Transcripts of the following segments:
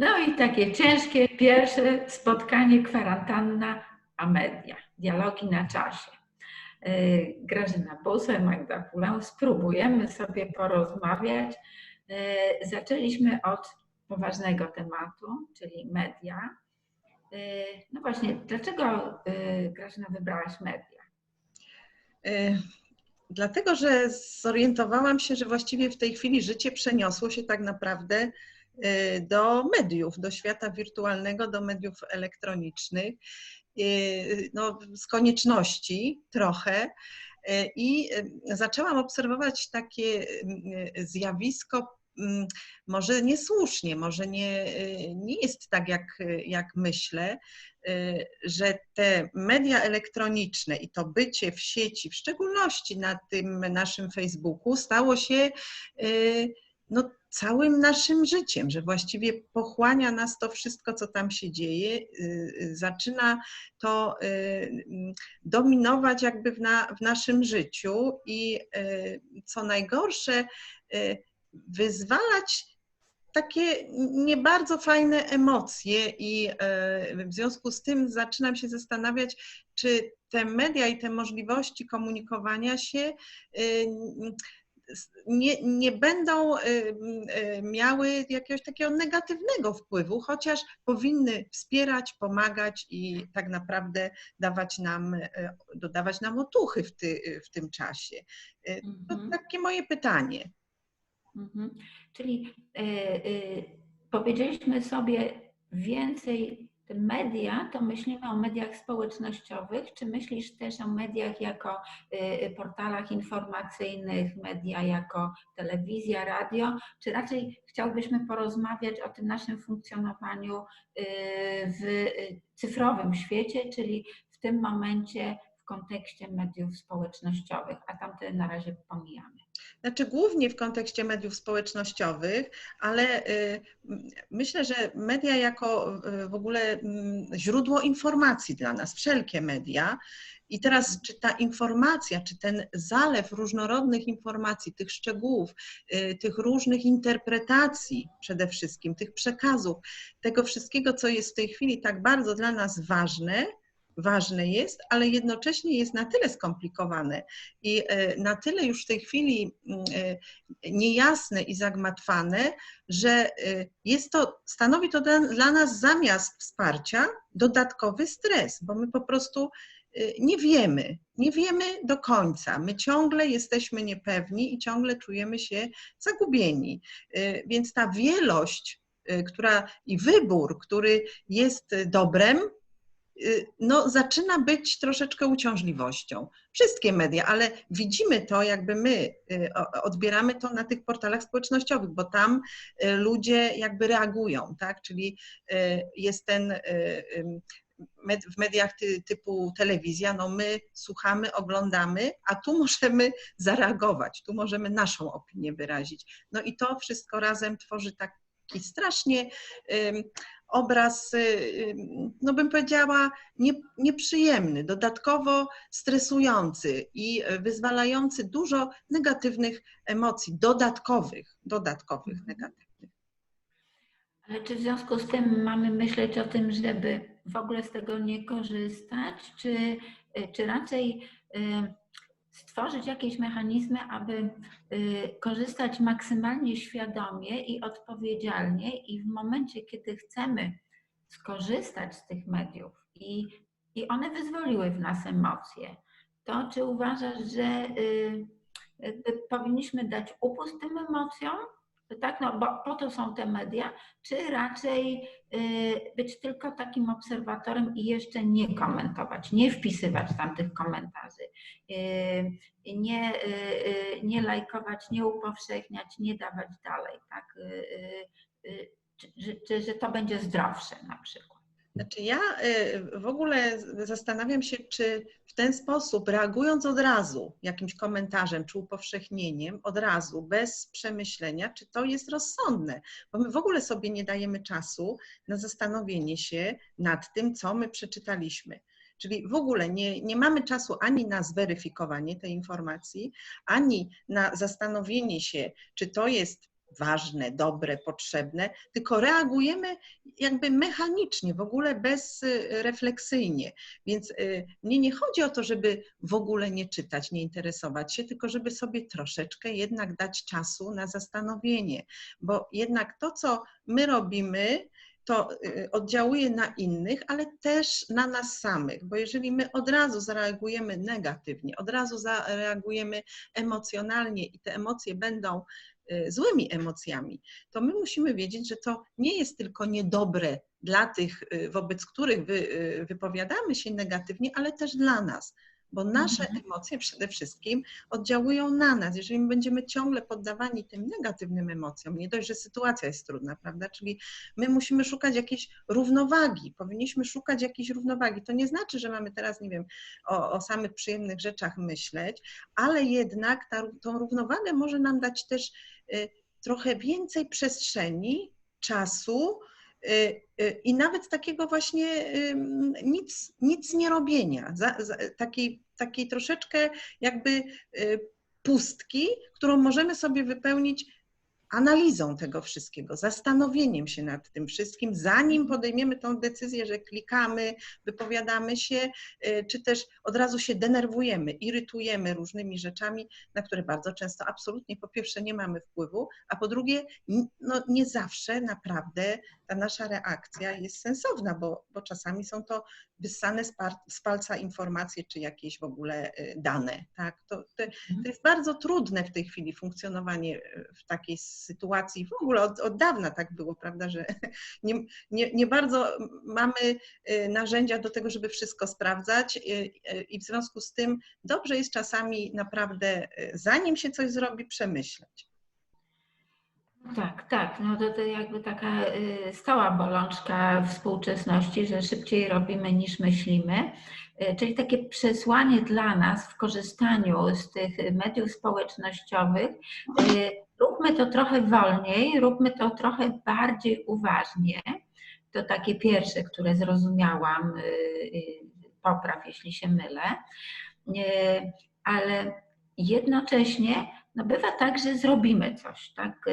No i takie ciężkie pierwsze spotkanie kwarantanna a media, dialogi na czasie. Y, Grażyna Busę, Magda Kulę, spróbujemy sobie porozmawiać. Y, zaczęliśmy od poważnego tematu, czyli media. Y, no właśnie, dlaczego Grażyna wybrałaś media? Dlatego, że zorientowałam się, że właściwie w tej chwili życie przeniosło się tak naprawdę do mediów, do świata wirtualnego, do mediów elektronicznych. Y, no, z konieczności trochę. Y, I y, zaczęłam obserwować takie zjawisko, mm, może niesłusznie, może nie, nie jest tak, jak, jak myślę, że te media elektroniczne i to bycie w sieci, w szczególności na tym naszym Facebooku, stało się no, całym naszym życiem, że właściwie pochłania nas to wszystko, co tam się dzieje, y, y, zaczyna to y, dominować jakby w, na, w naszym życiu i co najgorsze, wyzwalać takie nie bardzo fajne emocje i w związku z tym zaczynam się zastanawiać, czy te media i te możliwości komunikowania się nie, nie będą y, y, miały jakiegoś takiego negatywnego wpływu, chociaż powinny wspierać, pomagać i tak naprawdę dawać nam, y, dodawać nam otuchy w, ty, w tym czasie. To mhm. takie moje pytanie. Mhm. Czyli y, y, powiedzieliśmy sobie więcej media, to myślimy o mediach społecznościowych, czy myślisz też o mediach jako y, y, portalach informacyjnych, media jako telewizja, radio, czy raczej chciałbyśmy porozmawiać o tym naszym funkcjonowaniu y, w cyfrowym świecie, czyli w tym momencie kontekście mediów społecznościowych, a tamte na razie pomijamy. Znaczy głównie w kontekście mediów społecznościowych, ale y, myślę, że media jako y, w ogóle mm, źródło informacji dla nas, wszelkie media. I teraz, czy ta informacja, czy ten zalew różnorodnych informacji, tych szczegółów, y, tych różnych interpretacji przede wszystkim, tych przekazów, tego wszystkiego, co jest w tej chwili tak bardzo dla nas ważne, ważne jest, ale jednocześnie jest na tyle skomplikowane i e, na tyle już w tej chwili mm, e, niejasne i zagmatwane, że e, jest to, stanowi to dla nas zamiast wsparcia dodatkowy stres, bo my po prostu nie wiemy, nie wiemy do końca. My ciągle jesteśmy niepewni i ciągle czujemy się zagubieni. Więc ta wielość, która i wybór, który jest dobrem, no, zaczyna być troszeczkę uciążliwością. Wszystkie media, ale widzimy to, jakby my y, odbieramy to na tych portalach społecznościowych, bo tam y, ludzie jakby reagują, tak? Czyli jest ten w mediach typu telewizja, no my słuchamy, oglądamy, a tu możemy zareagować, tu możemy naszą opinię wyrazić. No i to wszystko razem tworzy taki strasznie obraz, y, y, no bym powiedziała, nie, nieprzyjemny, dodatkowo stresujący i wyzwalający dużo negatywnych emocji, dodatkowych, dodatkowych mhm. negatywnych. Ale czy w związku z tym mamy myśleć o tym, żeby w ogóle z tego nie korzystać, czy, czy raczej y, stworzyć jakieś mechanizmy, aby y, korzystać maksymalnie świadomie i odpowiedzialnie, i w momencie, kiedy chcemy skorzystać z tych mediów i, i one wyzwoliły w nas emocje, to czy uważasz, że y, powinniśmy dać upust tym emocjom, tak? No, bo po to są te media, czy raczej y, być tylko takim obserwatorem i jeszcze nie komentować, nie wpisywać tam tych komentarzy, y, nie, y, nie lajkować, nie upowszechniać, nie dawać dalej, tak? Czy, czy, że to będzie zdrowsze na przykład. Znaczy ja y, w ogóle zastanawiam się, czy w ten sposób, reagując od razu jakimś komentarzem czy upowszechnieniem, od razu, bez przemyślenia, czy to jest rozsądne, bo my w ogóle sobie nie dajemy czasu na zastanowienie się nad tym, co my przeczytaliśmy. Czyli w ogóle nie, nie mamy czasu ani na zweryfikowanie tej informacji, ani na zastanowienie się, czy to jest ważne, dobre, potrzebne, tylko reagujemy jakby mechanicznie, w ogóle bezrefleksyjnie. Więc y, mnie nie chodzi o to, żeby w ogóle nie czytać, nie interesować się, tylko żeby sobie troszeczkę jednak dać czasu na zastanowienie, bo jednak to, co my robimy, to y, oddziałuje na innych, ale też na nas samych, bo jeżeli my od razu zareagujemy negatywnie, od razu zareagujemy emocjonalnie i te emocje będą y, złymi emocjami, to my musimy wiedzieć, że to nie jest tylko niedobre dla tych, y, wobec których wy, wypowiadamy się negatywnie, ale też dla nas bo nasze mhm. emocje przede wszystkim oddziałują na nas. Jeżeli my będziemy ciągle poddawani tym negatywnym emocjom, nie dość, że sytuacja jest trudna, prawda? Czyli my musimy szukać jakiejś równowagi, powinniśmy szukać jakiejś równowagi. To nie znaczy, że mamy teraz, nie wiem, o, o samych przyjemnych rzeczach myśleć, ale jednak ta, tą równowagę może nam dać też y, trochę więcej przestrzeni, czasu, i nawet takiego właśnie nic, nic nie robienia, takiej, takiej troszeczkę jakby y, pustki, którą możemy sobie wypełnić analizą tego wszystkiego, zastanowieniem się nad tym wszystkim, zanim podejmiemy tą decyzję, że klikamy, wypowiadamy się, y, czy też od razu się denerwujemy, irytujemy różnymi rzeczami, na które bardzo często absolutnie po pierwsze nie mamy wpływu, a po drugie no, nie zawsze naprawdę ta nasza reakcja jest sensowna, bo, bo czasami są to wyssane z, palca informacje, czy jakieś w ogóle y, dane. Tak? To, to, to, jest bardzo trudne w tej chwili funkcjonowanie y, w takiej sytuacji. W ogóle od, od dawna tak było, prawda, że nie, nie, nie bardzo mamy y, narzędzia do tego, żeby wszystko sprawdzać i w związku z tym dobrze jest czasami naprawdę, zanim się coś zrobi, przemyśleć. Tak, tak. No to, to jakby taka y, stała bolączka współczesności, że szybciej robimy niż myślimy. Y, czyli takie przesłanie dla nas w korzystaniu z tych mediów społecznościowych. Y, róbmy to trochę wolniej, róbmy to trochę bardziej uważnie. To takie pierwsze, które zrozumiałam. Popraw, jeśli się mylę. Ale jednocześnie no bywa tak, że zrobimy coś, tak? Y,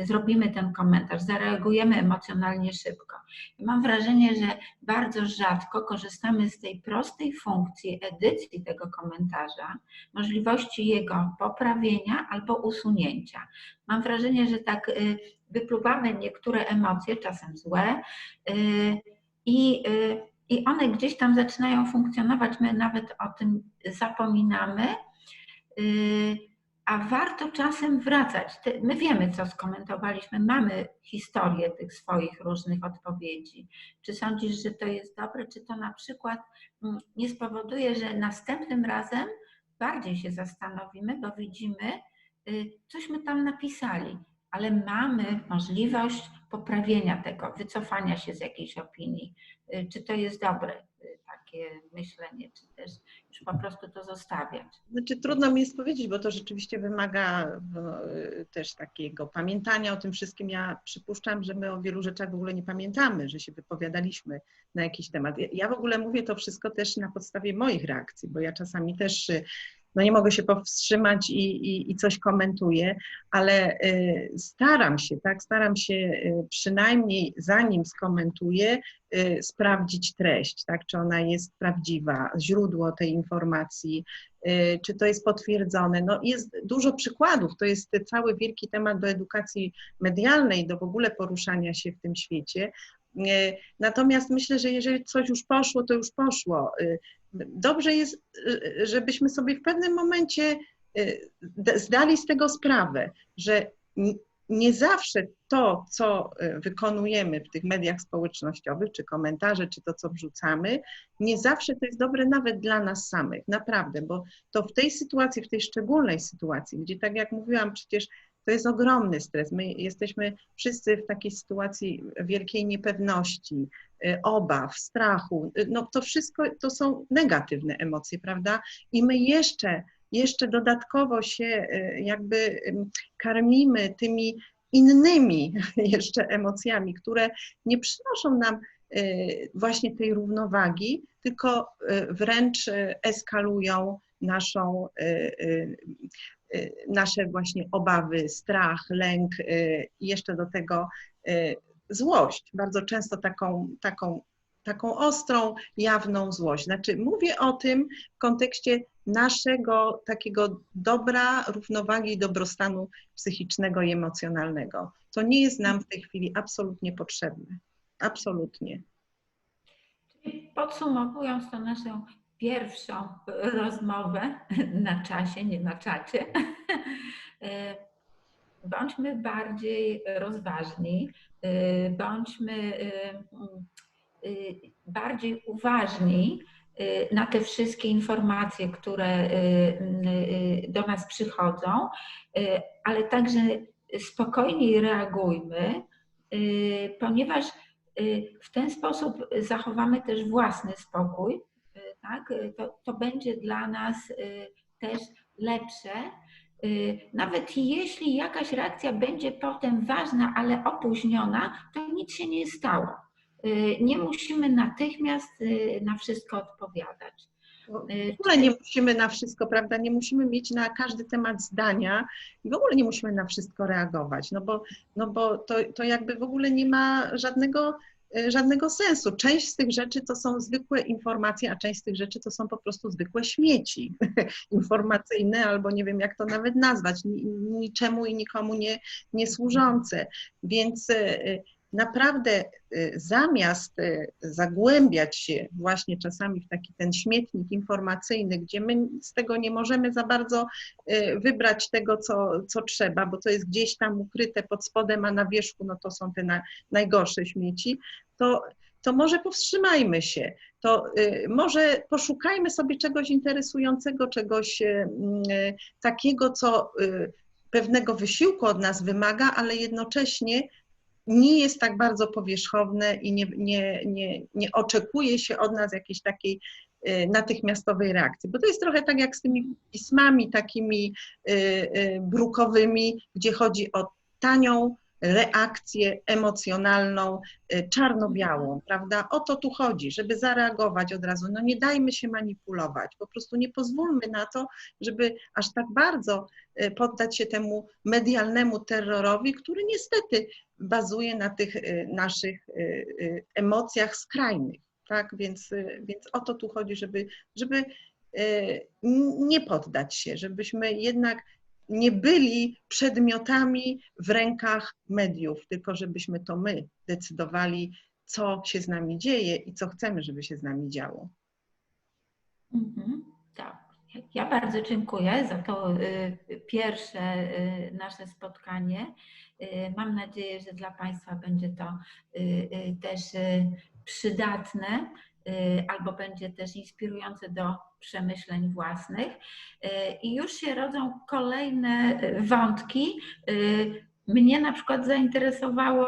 y, zrobimy ten komentarz, zareagujemy emocjonalnie szybko. I mam wrażenie, że bardzo rzadko korzystamy z tej prostej funkcji edycji tego komentarza, możliwości jego poprawienia albo usunięcia. Mam wrażenie, że tak y, wypluwamy niektóre emocje, czasem złe, i, i one gdzieś tam zaczynają funkcjonować, my nawet o tym zapominamy a warto czasem wracać. My wiemy, co skomentowaliśmy, mamy historię tych swoich różnych odpowiedzi. Czy sądzisz, że to jest dobre, czy to na przykład mm, nie spowoduje, że następnym razem bardziej się zastanowimy, bo widzimy, y, cośmy tam napisali, ale mamy możliwość poprawienia tego, wycofania się z jakiejś opinii. Y, czy to jest dobre? Takie myślenie, czy też już po prostu to zostawiać? Znaczy trudno mi jest powiedzieć, bo to rzeczywiście wymaga też takiego pamiętania o tym wszystkim. Ja przypuszczam, że my o wielu rzeczach w ogóle nie pamiętamy, że się wypowiadaliśmy na jakiś temat. Ja w ogóle mówię to wszystko też na podstawie moich reakcji, bo ja czasami też no nie mogę się powstrzymać i, i, i, coś komentuję, ale y, staram się, tak, staram się y, przynajmniej zanim skomentuję, y, sprawdzić treść, tak, czy ona jest prawdziwa, źródło tej informacji, czy to jest potwierdzone. No jest dużo przykładów, to jest cały wielki temat do edukacji medialnej, do w ogóle poruszania się w tym świecie, Natomiast myślę, że jeżeli coś już poszło, to już poszło dobrze jest, y, żebyśmy sobie w pewnym momencie y, zdali z tego sprawę, że nie zawsze to, co y, wykonujemy w tych mediach społecznościowych, czy komentarze, czy to, co wrzucamy, nie zawsze to jest dobre nawet dla nas samych, naprawdę, bo to w tej sytuacji, w tej szczególnej sytuacji, gdzie tak jak mówiłam, przecież to jest ogromny stres. My jesteśmy wszyscy w takiej sytuacji wielkiej niepewności, y, obaw, strachu. Y, no to wszystko to są negatywne emocje, prawda? I my jeszcze, jeszcze dodatkowo się y, jakby karmimy tymi innymi jeszcze emocjami, które nie przynoszą nam właśnie tej równowagi, tylko wręcz eskalują naszą nasze właśnie obawy, strach, lęk y, i jeszcze do tego y, złość. Bardzo często taką, taką, taką ostrą, jawną złość. Znaczy, mówię o tym w kontekście naszego takiego dobra, równowagi i dobrostanu psychicznego i emocjonalnego. To nie jest nam w tej chwili absolutnie potrzebne. Absolutnie. Podsumowując to naszą pierwszą rozmowę na czasie, nie na czacie, e, bądźmy bardziej rozważni, e, bądźmy e, bardziej uważni na te wszystkie informacje, które do nas przychodzą, ale także spokojniej reagujmy, ponieważ w ten sposób zachowamy też własny spokój, tak? to, to będzie dla nas też lepsze. Nawet jeśli jakaś reakcja będzie potem ważna, ale opóźniona, to nic się nie stało. Nie musimy natychmiast na wszystko odpowiadać. W ogóle nie musimy na wszystko, prawda? Nie musimy mieć na każdy temat zdania i w ogóle nie musimy na wszystko reagować, no bo, no bo to, to jakby w ogóle nie ma żadnego, żadnego sensu. Część z tych rzeczy to są zwykłe informacje, a część z tych rzeczy to są po prostu zwykłe śmieci informacyjne, albo nie wiem jak to nawet nazwać, niczemu i nikomu nie, nie służące. Więc e, naprawdę y, zamiast y, zagłębiać się właśnie czasami w taki ten śmietnik informacyjny, gdzie my z tego nie możemy za bardzo y, wybrać tego, co, co trzeba, bo to jest gdzieś tam ukryte pod spodem, a na wierzchu no to są te na, najgorsze śmieci, to, to może powstrzymajmy się. To może poszukajmy sobie czegoś interesującego, czegoś takiego, co pewnego wysiłku od nas wymaga, ale jednocześnie nie jest tak bardzo powierzchowne i nie, nie, nie, nie oczekuje się od nas jakiejś takiej y, natychmiastowej reakcji. Bo to jest trochę tak jak z tymi pismami takimi y, y, brukowymi, gdzie chodzi o tanią reakcję emocjonalną, czarno-białą, prawda? O to tu chodzi, żeby zareagować od razu. No nie dajmy się manipulować, po prostu nie pozwólmy na to, żeby aż tak bardzo poddać się temu medialnemu terrorowi, który niestety bazuje na tych y, naszych y, y, emocjach skrajnych. Tak? Więc, więc o to tu chodzi, żeby, żeby nie poddać się, żebyśmy jednak nie byli przedmiotami w rękach mediów, tylko żebyśmy to my decydowali, co się z nami dzieje i co chcemy, żeby się z nami działo. Mhm, tak. Ja bardzo dziękuję za to pierwsze nasze spotkanie. Y, mam nadzieję, że dla Państwa będzie to y, y, też przydatne albo będzie też inspirujące do przemyśleń własnych. I już się rodzą kolejne wątki. Mnie na przykład zainteresowało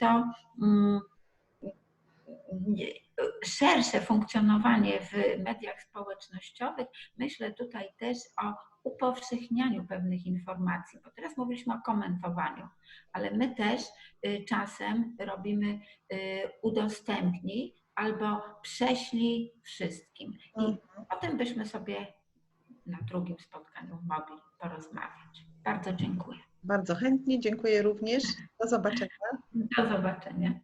to mm, szersze funkcjonowanie w mediach społecznościowych. Myślę tutaj też o upowszechnianiu pewnych informacji, bo teraz mówiliśmy o komentowaniu, ale my też y, czasem robimy y, udostępnij albo prześlij wszystkim. I mhm. o tym byśmy sobie na drugim spotkaniu mogli porozmawiać. Bardzo dziękuję. Bardzo chętnie, dziękuję również. Do zobaczenia. Do zobaczenia.